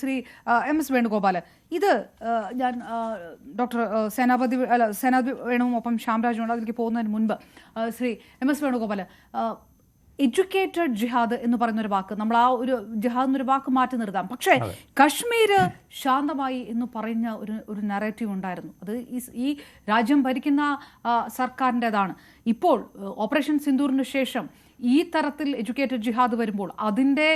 Shri M S Venugopal ഇത് ഞാൻ doctor സേനാപതി അല്ല സേനാപതി വേണുവും ഒപ്പം ശ്യാംരാജുണ്ട് അതിലേക്ക് പോകുന്നതിന് മുൻപ് Shri M S Venugopal educated ജിഹാദ് എന്ന് പറയുന്ന ഒരു വാക്ക് നമ്മൾ ആ ഒരു ജിഹാദ് എന്നൊരു വാക്ക് മാറ്റി നിർത്താം. പക്ഷേ കശ്മീർ ശാന്തമായി എന്ന് പറയുന്ന ഒരു ഒരു നറേറ്റീവ് ഉണ്ടായിരുന്നു. അത് ഈ രാജ്യം ഭരിക്കുന്ന സർക്കാരിന്റെതാണ്. ഇപ്പോൾ ഓപ്പറേഷൻ സിന്ദൂറിന് ശേഷം ഈ തരത്തിൽ എഡ്യൂക്കേറ്റഡ് ജിഹാദ് വരുമ്പോൾ അതിന്റെ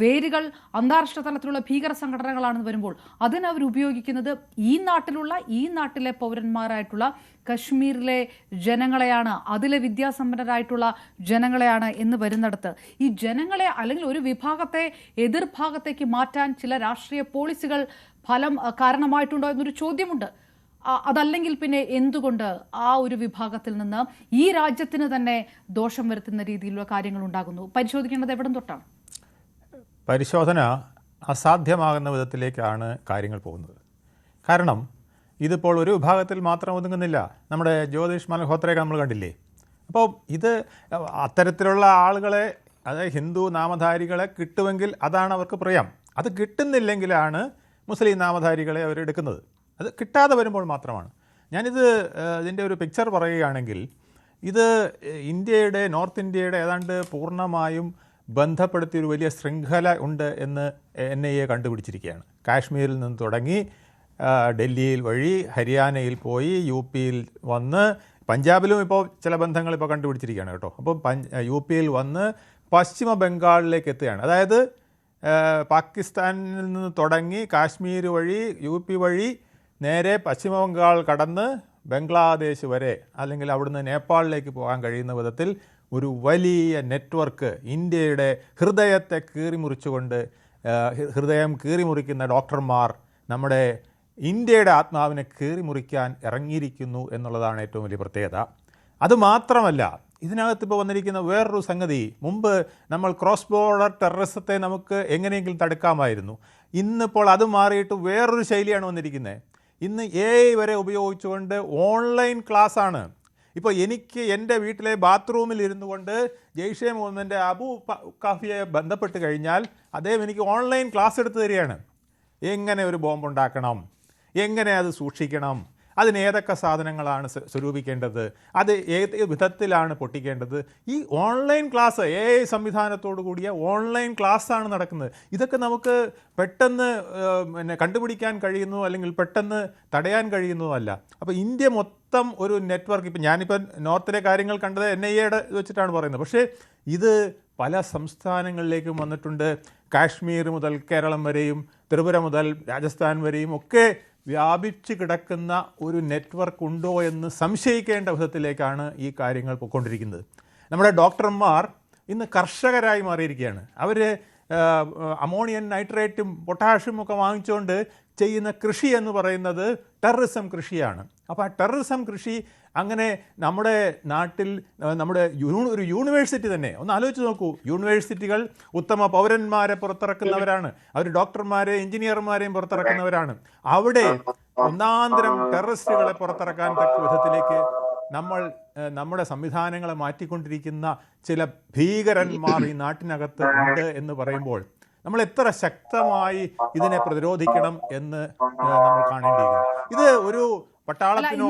വേരുകൾ അന്താരാഷ്ട്ര തലത്തിലുള്ള ഭീകര സംഘടനകളാണെന്ന് വരുമ്പോൾ അതിനവർ ഉപയോഗിക്കുന്നത് ഈ നാട്ടിലുള്ള ഈ നാട്ടിലെ പൗരന്മാരായിട്ടുള്ള കശ്മീരിലെ ജനങ്ങളെയാണ് അതിലെ വിദ്യാസമ്പന്നരായിട്ടുള്ള ജനങ്ങളെയാണ് എന്ന് വരുന്നിടത്ത്. ഈ ജനങ്ങളെ അല്ലെങ്കിൽ ഒരു വിഭാഗത്തെ എതിർഭാഗത്തേക്ക് മാറ്റാൻ ചില രാഷ്ട്രീയ പോളിസികൾ ഫലം കാരണമായിട്ടുണ്ടോ എന്നൊരു ചോദ്യമുണ്ട്. അതല്ലെങ്കിൽ പിന്നെ എന്തുകൊണ്ട് ആ ഒരു വിഭാഗത്തിൽ നിന്ന് ഈ രാജ്യത്തിന് തന്നെ ദോഷം വരുത്തുന്ന രീതിയിലുള്ള കാര്യങ്ങൾ ഉണ്ടാകുന്നു? പരിശോധിക്കേണ്ടത് എവിടം തൊട്ടാണ് പരിശോധന അസാധ്യമാകുന്ന വിധത്തിലേക്കാണ് കാര്യങ്ങൾ പോകുന്നത്. കാരണം ഇതിപ്പോൾ ഒരു വിഭാഗത്തിൽ മാത്രം ഒതുങ്ങുന്നില്ല. നമ്മുടെ ജ്യോതിഷ് മൽഹോത്രയൊക്കെ നമ്മൾ കണ്ടില്ലേ? അപ്പോൾ ഇത് അത്തരത്തിലുള്ള ആളുകളെ അതായത് ഹിന്ദു നാമധാരികളെ കിട്ടുമെങ്കിൽ അതാണ് അവർക്ക് പ്രിയം. അത് കിട്ടുന്നില്ലെങ്കിലാണ് മുസ്ലിം നാമധാരികളെ അവരെടുക്കുന്നത്. അത് കിട്ടാതെ വരുമ്പോൾ മാത്രമാണ്. ഞാനിത് ഇതിന്റെ ഒരു പിക്ചർ പറയുകയാണെങ്കിൽ ഇത് ഇന്ത്യയുടെ നോർത്ത് ഇന്ത്യയുടെ ഏതാണ്ട് പൂർണമായും ബന്ധപ്പെടുത്തിയ ഒരു വലിയ ശൃംഖല ഉണ്ട് എന്ന് എൻ ഐ എ കണ്ടുപിടിച്ചിരിക്കുകയാണ്. കാശ്മീരിൽ നിന്ന് തുടങ്ങി ഡൽഹിയിൽ വഴി ഹരിയാനയിൽ പോയി യു പിയിൽ വന്ന് പഞ്ചാബിലും ഇപ്പോൾ ചില ബന്ധങ്ങൾ ഇപ്പോൾ കണ്ടുപിടിച്ചിരിക്കുകയാണ് കേട്ടോ. അപ്പോൾ പഞ്ച് യു പിയിൽ വന്ന് പശ്ചിമ ബംഗാളിലേക്ക് എത്തുകയാണ്. അതായത് പാകിസ്ഥാനിൽ നിന്ന് തുടങ്ങി കാശ്മീർ വഴി യു പി വഴി നേരെ പശ്ചിമ ബംഗാൾ കടന്ന് ബംഗ്ലാദേശ് വരെ അല്ലെങ്കിൽ അവിടുന്ന് നേപ്പാളിലേക്ക് പോകാൻ കഴിയുന്ന വിധത്തിൽ ഒരു വലിയ നെറ്റ്വർക്ക് ഇന്ത്യയുടെ ഹൃദയത്തെ കീറിമുറിച്ചുകൊണ്ട് ഹൃദയം കീറിമുറിക്കുന്ന ഡോക്ടർമാർ നമ്മുടെ ഇന്ത്യയുടെ ആത്മാവിനെ കീറിമുറിക്കാൻ ഇറങ്ങിയിരിക്കുന്നു എന്നുള്ളതാണ് ഏറ്റവും വലിയ പ്രത്യേകത. അതുമാത്രമല്ല ഇതിനകത്ത് ഇപ്പോൾ വന്നിരിക്കുന്ന വേറൊരു സംഗതി മുമ്പ് നമ്മൾ ക്രോസ് ബോർഡർ ടെററിസത്തെ നമുക്ക് എങ്ങനെയെങ്കിലും തടുക്കാമായിരുന്നു. ഇന്നിപ്പോൾ അത് മാറിയിട്ട് വേറൊരു ശൈലിയാണ് വന്നിരിക്കുന്നത്. ഇന്ന് എ ഐ വരെ ഉപയോഗിച്ചുകൊണ്ട് ഓൺലൈൻ ക്ലാസ്സാണ്. ഇപ്പോൾ എനിക്ക് എന്റെ വീട്ടിലെ ബാത്റൂമിൽ ഇരുന്നു കൊണ്ട് ജെയ്ഷെ മുഹമ്മദിന്റെ അബു കാഫിയെ ബന്ധപ്പെട്ട് കഴിഞ്ഞാൽ അദ്ദേഹം എനിക്ക് ഓൺലൈൻ ക്ലാസ് എടുത്തു തരികയാണ്. എങ്ങനെ ഒരു ബോംബ് ഉണ്ടാക്കണം എങ്ങനെ അത് സൂക്ഷിക്കണം? അതിന് ഏതൊക്കെ സാധനങ്ങളാണ് സ്വരൂപിക്കേണ്ടത്? അത് ഏത് വിധത്തിലാണ് പൊട്ടിക്കേണ്ടത്? ഈ ഓൺലൈൻ ക്ലാസ് എ ഐ സംവിധാനത്തോടു കൂടിയ ഓൺലൈൻ ക്ലാസ്സാണ് നടക്കുന്നത്. ഇതൊക്കെ നമുക്ക് പെട്ടെന്ന് പിന്നെ കണ്ടുപിടിക്കാൻ കഴിയുന്നു അല്ലെങ്കിൽ പെട്ടെന്ന് തടയാൻ കഴിയുന്നതല്ല അപ്പോൾ ഇന്ത്യ മൊത്തം ഒരു നെറ്റ്വർക്ക് ഇപ്പം ഞാനിപ്പോൾ നോർത്തിലെ കാര്യങ്ങൾ കണ്ടത് എൻ ഐ എയുടെ വെച്ചിട്ടാണ് പറയുന്നത്. പക്ഷേ ഇത് പല സംസ്ഥാനങ്ങളിലേക്കും വന്നിട്ടുണ്ട്. കാശ്മീർ മുതൽ കേരളം വരെയും ത്രിപുര മുതൽ രാജസ്ഥാൻ വരെയും ഒക്കെ വ്യാപിച്ചു കിടക്കുന്ന ഒരു നെറ്റ്വർക്ക് ഉണ്ടോ എന്ന് സംശയിക്കേണ്ട വിധത്തിലേക്കാണ് ഈ കാര്യങ്ങൾ പൊയ്ക്കൊണ്ടിരിക്കുന്നത്. നമ്മുടെ ഡോക്ടർമാർ ഇന്ന് കർഷകരായി മാറിയിരിക്കുകയാണ്. അവർ അമോണിയൻ നൈട്രേറ്റും പൊട്ടാഷ്യം ഒക്കെ വാങ്ങിച്ചുകൊണ്ട് ചെയ്യുന്ന കൃഷി എന്ന് പറയുന്നത് ടെററിസം കൃഷിയാണ്. അപ്പോൾ ആ ടെററിസം കൃഷി അങ്ങനെ നമ്മുടെ നാട്ടിൽ നമ്മുടെ ഒരു യൂണിവേഴ്സിറ്റി തന്നെ. ഒന്ന് ആലോചിച്ച് നോക്കൂ. യൂണിവേഴ്സിറ്റികൾ ഉത്തമ പൗരന്മാരെ പുറത്തിറക്കുന്നവരാണ്. അവർ ഡോക്ടർമാരെ എഞ്ചിനീയർമാരെയും പുറത്തിറക്കുന്നവരാണ്. അവിടെ ഒന്നാന്തരം ടെററിസ്റ്റുകളെ പുറത്തിറക്കാൻ തക്ക വിധത്തിലേക്ക് നമ്മൾ നമ്മുടെ സംവിധാനങ്ങളെ മാറ്റിക്കൊണ്ടിരിക്കുന്ന ചില ഭീകരന്മാർ ഈ നാട്ടിനകത്ത് ഉണ്ട് എന്ന് പറയുമ്പോൾ നമ്മൾ എത്ര ശക്തമായി ഇതിനെ പ്രതിരോധിക്കണം എന്ന് നമ്മൾ കാണേണ്ടിയിരിക്കുന്നു. ഇത് ഒരു പട്ടാളത്തിനോ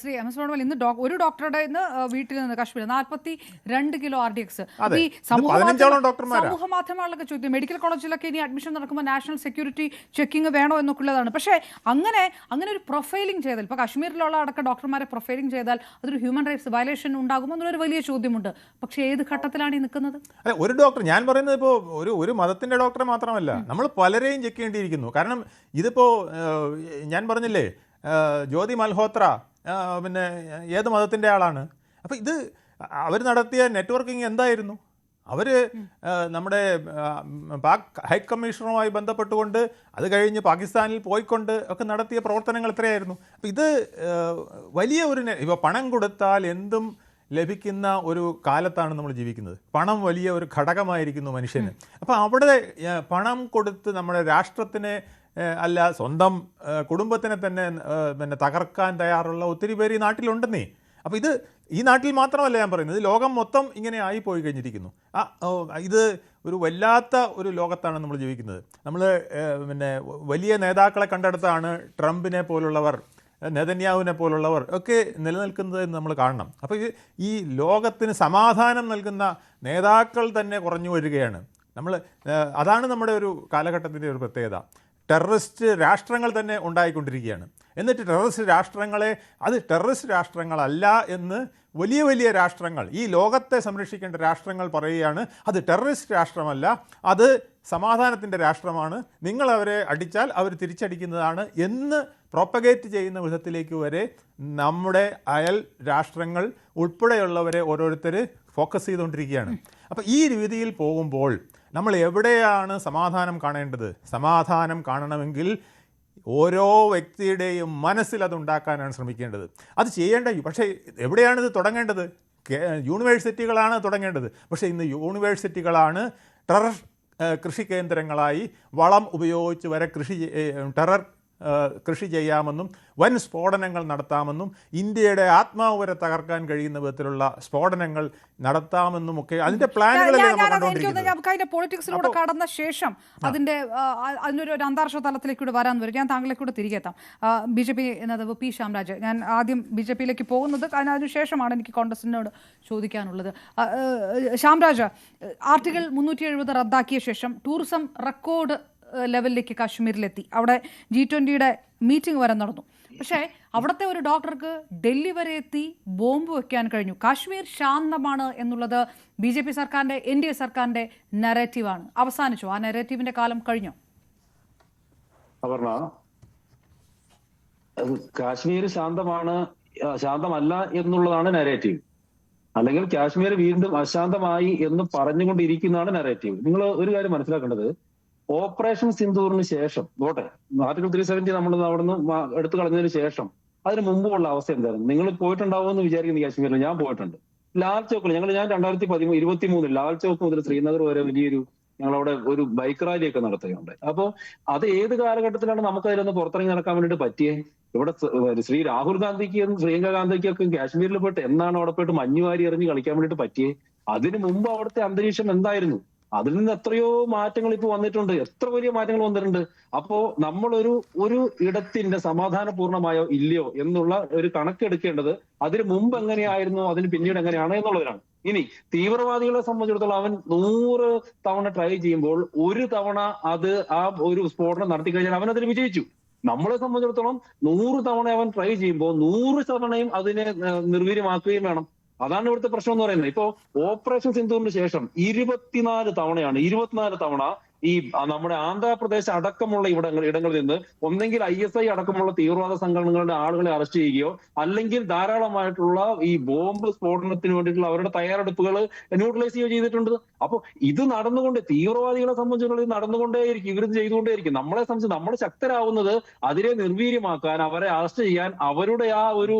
ശ്രീ എം എസ് വേണുഗോപാൽ ഇന്ന് ഒരു ഡോക്ടറുടെ ഇന്ന് വീട്ടിൽ നിന്ന് കാശ്മീർ നാൽപ്പത്തി രണ്ട് കിലോ ആർ ഡി എക്സ്. ഈ സമൂഹ മാധ്യമങ്ങളിലൊക്കെ ചോദിക്കും മെഡിക്കൽ കോളേജിലൊക്കെ ഇനി അഡ്മിഷൻ നടക്കുമ്പോൾ നാഷണൽ സെക്യൂരിറ്റി ചെക്കിംഗ് വേണോ എന്നൊക്കെ ഉള്ളതാണ്. പക്ഷേ അങ്ങനെ അങ്ങനെ ഒരു പ്രൊഫൈലിംഗ് ചെയ്താൽ ഇപ്പോൾ കാശ്മീരിലുള്ള അടക്കം ഡോക്ടർമാരെ പ്രൊഫൈലിംഗ് ചെയ്താൽ അതൊരു ഹ്യൂമൻ റൈറ്റ്സ് വയലേഷൻ ഉണ്ടാകുമോ എന്നൊരു വലിയ ചോദ്യമുണ്ട്. പക്ഷേ ഏത് ഘട്ടത്തിലാണ് ഈ നിൽക്കുന്നത്? അല്ല ഒരു ഡോക്ടർ ഞാൻ പറയുന്നത് ഇപ്പോൾ ഒരു ഒരു മതത്തിന്റെ ഡോക്ടറെ മാത്രമല്ല നമ്മൾ പലരെയും ചെക്ക് ചെയ്യേണ്ടിയിരിക്കുന്നു. കാരണം ഇതിപ്പോൾ ഞാൻ പറഞ്ഞില്ലേ ജ്യോതി മൽഹോത്ര പിന്നെ ഏത് മതത്തിന്റെ ആളാണ്? അപ്പോൾ ഇത് അവർ നടത്തിയ നെറ്റ്വർക്കിംഗ് എന്തായിരുന്നു? അവർ നമ്മുടെ പാക് ഹൈ കമ്മീഷണറുമായി ബന്ധപ്പെട്ടുകൊണ്ട് അത് കഴിഞ്ഞ് പാകിസ്ഥാനിൽ പോയിക്കൊണ്ട് ഒക്കെ നടത്തിയ പ്രവർത്തനങ്ങൾ എത്രയായിരുന്നു? അപ്പം ഇത് വലിയ ഒരു ഇപ്പോൾ പണം കൊടുത്താൽ എന്തും ലഭിക്കുന്ന ഒരു കാലത്താണ് നമ്മൾ ജീവിക്കുന്നത്. പണം വലിയ ഒരു ഘടകമായിരിക്കുന്നു മനുഷ്യന്. അപ്പോൾ അവിടെ പണം കൊടുത്ത് നമ്മുടെ രാഷ്ട്രത്തിനെ അല്ല സ്വന്തം കുടുംബത്തിനെ തന്നെ പിന്നെ തകർക്കാൻ തയ്യാറുള്ള ഒത്തിരി പേര് ഈ നാട്ടിലുണ്ടെന്നേ. അപ്പോൾ ഇത് ഈ നാട്ടിൽ മാത്രമല്ല ഞാൻ പറയുന്നത്. ലോകം മൊത്തം ഇങ്ങനെ ആയിപ്പോയി കഴിഞ്ഞിരിക്കുന്നു. ആ ഇത് ഒരു വല്ലാത്ത ഒരു ലോകത്താണ് നമ്മൾ ജീവിക്കുന്നത്. നമ്മൾ പിന്നെ വലിയ നേതാക്കളെ കണ്ടെടുത്താണ് ട്രംപിനെ പോലുള്ളവർ നെതന്യാവിനെ പോലുള്ളവർ ഒക്കെ നിലനിൽക്കുന്നത് നമ്മൾ കാണണം. അപ്പോൾ ഈ ഈ ലോകത്തിന് സമാധാനം നൽകുന്ന നേതാക്കൾ തന്നെ കുറഞ്ഞു വരികയാണ്. നമ്മൾ അതാണ് നമ്മുടെ ഒരു കാലഘട്ടത്തിന്റെ ഒരു പ്രത്യേകത. ടെററിസ്റ്റ് രാഷ്ട്രങ്ങൾ തന്നെ ഉണ്ടായിക്കൊണ്ടിരിക്കുകയാണ്. എന്നിട്ട് ടെററിസ്റ്റ് രാഷ്ട്രങ്ങളെ അത് ടെററിസ്റ്റ് രാഷ്ട്രങ്ങളല്ല എന്ന് വലിയ വലിയ രാഷ്ട്രങ്ങൾ ഈ ലോകത്തെ സംരക്ഷിക്കേണ്ട രാഷ്ട്രങ്ങൾ പറയുകയാണ് അത് ടെററിസ്റ്റ് രാഷ്ട്രമല്ല അത് സമാധാനത്തിന്റെ രാഷ്ട്രമാണ് നിങ്ങൾ അവരെ അടിച്ചാൽ അവർ തിരിച്ചടിക്കുന്നതാണ് എന്ന് പ്രൊപ്പഗേറ്റ് ചെയ്യുന്ന വിധത്തിലേക്ക് വരെ നമ്മുടെ അയൽ രാഷ്ട്രങ്ങൾ ഉൾപ്പെടെയുള്ളവരെ ഓരോരുത്തർ ഫോക്കസ് ചെയ്തുകൊണ്ടിരിക്കുകയാണ്. അപ്പോൾ ഈ രീതിയിൽ പോകുമ്പോൾ നമ്മൾ എവിടെയാണ് സമാധാനം കാണേണ്ടത്? സമാധാനം കാണണമെങ്കിൽ ഓരോ വ്യക്തിയുടെയും മനസ്സിൽ അത് ഉണ്ടാക്കാനാണ് ശ്രമിക്കേണ്ടത്. അത് ചെയ്യേണ്ട പക്ഷേ എവിടെയാണിത് തുടങ്ങേണ്ടത്? യൂണിവേഴ്സിറ്റികളാണ് തുടങ്ങേണ്ടത്. പക്ഷേ ഇന്ന് യൂണിവേഴ്സിറ്റികളാണ് ടെറർ കൃഷി കേന്ദ്രങ്ങളായി വളം ഉപയോഗിച്ച് വരെ കൃഷി ടെറർ കൃഷി ചെയ്യാമെന്നും വൻ സ്ഫോടനങ്ങൾ നടത്താമെന്നും ഇന്ത്യയുടെ ആത്മാവ് വരെ തകർക്കാൻ കഴിയുന്ന വിധത്തിലുള്ള സ്ഫോടനങ്ങൾ നടത്താമെന്നും ഒക്കെ അതിന്റെ അതിന്റെ പൊളിറ്റിക്സിലൂടെ കടന്ന ശേഷം അതിന്റെ അതിനൊരു അന്താരാഷ്ട്ര തലത്തിലേക്ക് കൂടെ വരാൻ വരും. ഞാൻ താങ്കളെ കൂടെ തിരികെ എത്താം. ബി ജെ പി നേതാവ് പി ശ്യാംരാജ് ഞാൻ ആദ്യം ബി ജെ പിയിലേക്ക് പോകുന്നത് അതിനുശേഷമാണ് എനിക്ക് കോൺഗ്രസിനോട് ചോദിക്കാനുള്ളത്. ശ്യാംരാജ് ആർട്ടിക്കിൾ മുന്നൂറ്റി എഴുപത് റദ്ദാക്കിയ ശേഷം ടൂറിസം റെക്കോർഡ് ലെവലിലേക്ക് കാശ്മീരിലെത്തി. അവിടെ ജി ട്വന്റിയുടെ മീറ്റിംഗ് വരെ നടന്നു. പക്ഷേ അവിടുത്തെ ഒരു ഡോക്ടർക്ക് ഡൽഹി വരെ എത്തി ബോംബ് വെക്കാൻ കഴിഞ്ഞു. കാശ്മീർ ശാന്തമാണ് എന്നുള്ളത് ബി ജെ പി സർക്കാരിന്റെ എൻ ഡി എ സർക്കാരിന്റെ നെറേറ്റീവാണ് അവസാനിച്ചു? ആ നെറേറ്റീവിന്റെ കാലം കഴിഞ്ഞു? കാശ്മീർ ശാന്തമാണ് ശാന്തമല്ല എന്നുള്ളതാണ് നരേറ്റീവ് അല്ലെങ്കിൽ കാശ്മീർ വീണ്ടും അശാന്തമായി എന്ന് പറഞ്ഞുകൊണ്ടിരിക്കുന്നതാണ് നരേറ്റീവ് നിങ്ങൾ ഒരു കാര്യം മനസ്സിലാക്കേണ്ടത് ഓപ്പറേഷൻ സിന്ദൂറിന് ശേഷം ഓട്ടെ ആർട്ടിക്കിൾ ത്രീ സെവന്റി നമ്മൾ അവിടുന്ന് എടുത്തു കളഞ്ഞതിന് ശേഷം അതിന് മുമ്പുള്ള അവസ്ഥ എന്തായിരുന്നു? നിങ്ങൾ പോയിട്ടുണ്ടാവുമെന്ന് വിചാരിക്കുന്നു കാശ്മീരിൽ ഞാൻ പോയിട്ടുണ്ട്. ലാൽ ചോക്കിൽ ഞങ്ങൾ ഞാൻ രണ്ടായിരത്തി പതിമൂന്ന് ഇരുപത്തി മൂന്നിൽ ലാൽ ചോക്ക് മുതൽ ശ്രീനഗർ വരെ വലിയൊരു ഞങ്ങളവിടെ ഒരു ബൈക്ക് റാലിയൊക്കെ നടത്തുകയുണ്ട് അപ്പോ അത് ഏത് കാലഘട്ടത്തിലാണ് നമുക്ക് അതിലൊന്ന് പുറത്തിറങ്ങി നടക്കാൻ വേണ്ടിയിട്ട് പറ്റിയേ? ഇവിടെ ശ്രീ രാഹുൽ ഗാന്ധിക്കും പ്രിയങ്ക ഗാന്ധിക്കും ഒക്കെ കാശ്മീരിൽ പോയിട്ട് എന്നാണ് അവിടെ പോയിട്ട് മഞ്ഞുവാരി എറിഞ്ഞ് കളിക്കാൻ വേണ്ടിയിട്ട് പറ്റിയേ? അതിനു മുമ്പ് അവിടുത്തെ അന്തരീക്ഷം എന്തായിരുന്നു? അതിൽ നിന്ന് എത്രയോ മാറ്റങ്ങൾ ഇപ്പൊ വന്നിട്ടുണ്ട്. എത്ര വലിയ മാറ്റങ്ങൾ വന്നിട്ടുണ്ട്. അപ്പോ നമ്മളൊരു ഒരു ഇടത്തിന്റെ സമാധാനപൂർണമായോ ഇല്ലയോ എന്നുള്ള ഒരു കണക്കെടുക്കേണ്ടത് അതിന് മുമ്പ് എങ്ങനെയായിരുന്നു അതിന് പിന്നീട് എങ്ങനെയാണ് എന്നുള്ളതിനാണ് ഇനി തീവ്രവാദികളെ സംബന്ധിച്ചിടത്തോളം അവൻ നൂറ് തവണ ട്രൈ ചെയ്യുമ്പോൾ ഒരു തവണ അത് ആ ഒരു സ്ഫോടനം നടത്തി കഴിഞ്ഞാൽ അവൻ അതിന് വിജയിച്ചു. നമ്മളെ സംബന്ധിച്ചിടത്തോളം നൂറ് തവണ അവൻ ട്രൈ ചെയ്യുമ്പോൾ നൂറ് തവണയും അതിനെ നിർവീര്യമാക്കുകയും വേണം. അതാണ് ഇവിടുത്തെ പ്രശ്നം എന്ന് പറയുന്നത്. ഇപ്പോ ഓപ്പറേഷൻ സിന്ധുവിന് ശേഷം ഇരുപത്തിനാല് തവണയാണ് ഇരുപത്തിനാല് തവണ ഈ നമ്മുടെ ആന്ധ്രാപ്രദേശ് അടക്കമുള്ള ഇവിടങ്ങൾ ഇടങ്ങളിൽ നിന്ന് ഒന്നെങ്കിൽ ഐ എസ് ഐ അടക്കമുള്ള തീവ്രവാദ സംഘടനകളുടെ ആളുകളെ അറസ്റ്റ് ചെയ്യുകയോ അല്ലെങ്കിൽ ധാരാളമായിട്ടുള്ള ഈ ബോംബ് സ്ഫോടനത്തിന് വേണ്ടിയിട്ടുള്ള അവരുടെ തയ്യാറെടുപ്പുകൾ ന്യൂട്രലൈസ് ചെയ്യുകയോ ചെയ്തിട്ടുണ്ട്. അപ്പൊ ഇത് നടന്നുകൊണ്ട് തീവ്രവാദികളെ സംബന്ധിച്ചുള്ള ഇത് നടന്നുകൊണ്ടേയിരിക്കും ഇവരിത് ചെയ്തുകൊണ്ടേയിരിക്കും. നമ്മളെ സംബന്ധിച്ച് നമ്മൾ ശക്തരാവുന്നത് അതിനെ നിർവീര്യമാക്കാൻ അവരെ അറസ്റ്റ് ചെയ്യാൻ അവരുടെ ആ ഒരു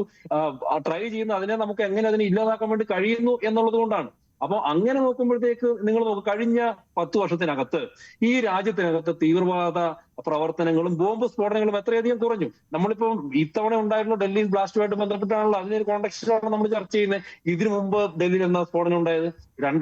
ട്രൈ ചെയ്യുന്ന അതിനെ നമുക്ക് എങ്ങനെ അതിനെ ഇല്ലാതാക്കാൻ വേണ്ടി കഴിയുന്നു എന്നുള്ളത് കൊണ്ടാണ്. അപ്പൊ അങ്ങനെ നോക്കുമ്പോഴത്തേക്ക് നിങ്ങൾ നോക്ക് കഴിഞ്ഞ പത്ത് വർഷത്തിനകത്ത് ഈ രാജ്യത്തിനകത്ത് തീവ്രവാദ പ്രവർത്തനങ്ങളും ബോംബ് സ്ഫോടനങ്ങളും എത്രയധികം കുറഞ്ഞു. നമ്മളിപ്പോൾ ഇത്തവണ ഉണ്ടായിട്ടുള്ള ഡൽഹി ബ്ലാസ്റ്റുമായിട്ട് ബന്ധപ്പെട്ടാണല്ലോ അതിനൊരു കോണ്ടക്സ്റ്റിലാണ് നമ്മൾ ചർച്ച ചെയ്യുന്നത്. ഇതിനു മുമ്പ് ഡൽഹിയിൽ എന്താ സ്ഫോടനം ഉണ്ടായത്? രണ്ടായിരത്തി